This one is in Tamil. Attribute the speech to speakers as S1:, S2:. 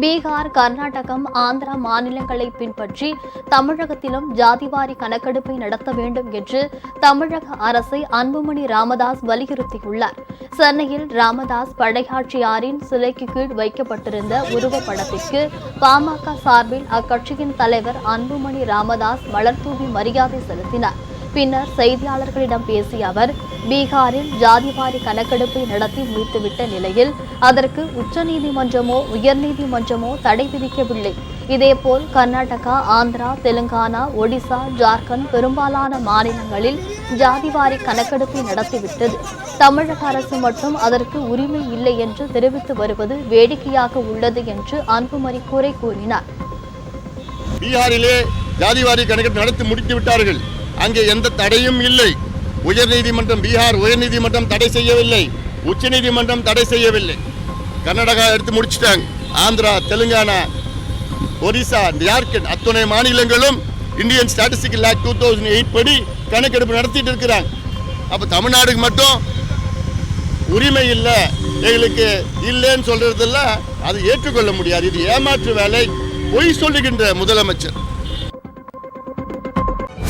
S1: பீகார் கர்நாடகம் ஆந்திரா மாநிலங்களை பின்பற்றி தமிழகத்திலும் ஜாதிவாரி கணக்கெடுப்பை நடத்த வேண்டும் என்று தமிழக அரசை அன்புமணி ராமதாஸ் வலியுறுத்தியுள்ளார் சென்னையில் ராமதாஸ் படையாட்சியாரின் சிலைக்கு கீழ் வைக்கப்பட்டிருந்த உருவப்படத்திற்கு பாமக சார்பில் அக்கட்சியின் தலைவர் அன்புமணி ராமதாஸ் மலர்தூவி மரியாதை செலுத்தினார் பின்னர் செய்தியாளர்களிடம் பேசிய அவர் பீகாரில் ஜாதிவாரி கணக்கெடுப்பை நடத்தி முடித்துவிட்ட நிலையில் அதற்கு உச்சநீதிமன்றமோ உயர்நீதிமன்றமோ தடை விதிக்கவில்லை இதேபோல் கர்நாடகா ஆந்திரா தெலுங்கானா ஒடிசா ஜார்க்கண்ட் பெரும்பாலான மாநிலங்களில் ஜாதிவாரி கணக்கெடுப்பை நடத்திவிட்டது தமிழக அரசு மட்டும் அதற்கு உரிமை இல்லை என்று தெரிவித்து வருவது வேடிக்கையாக உள்ளது என்று அன்புமணி குறை கூறினார்
S2: பீகாரிலே ஜாதிவாரி கணக்கெடுப்பு நடத்தி முடித்து விட்டார்கள் அங்கே எந்த தடையும் இல்லை உயர்நீதிமன்றம் பீகார் உயர்நீதிமன்றம் தடை செய்யவில்லை உச்சநீதிமன்றம் தடை செய்யவில்லை கர்நாடகா எடுத்து முடிச்சுட்டாங்க ஆந்திரா தெலுங்கானா ஒரிசா ஜார்க்கண்ட் அத்துணை மாநிலங்களும் Indian statistical act two thousand eight படி கணக்கெடுப்பு நடத்திட்டு இருக்கிறாங்க அப்போ தமிழ்நாடுக்கு மட்டும் உரிமை இல்லை எங்களுக்கு இல்லைன்னு சொல்கிறதெல்லாம் அது ஏற்றுக்கொள்ள முடியாது இது ஏமாற்று வேலை பொய் சொல்லுகின்ற முதலமைச்சர்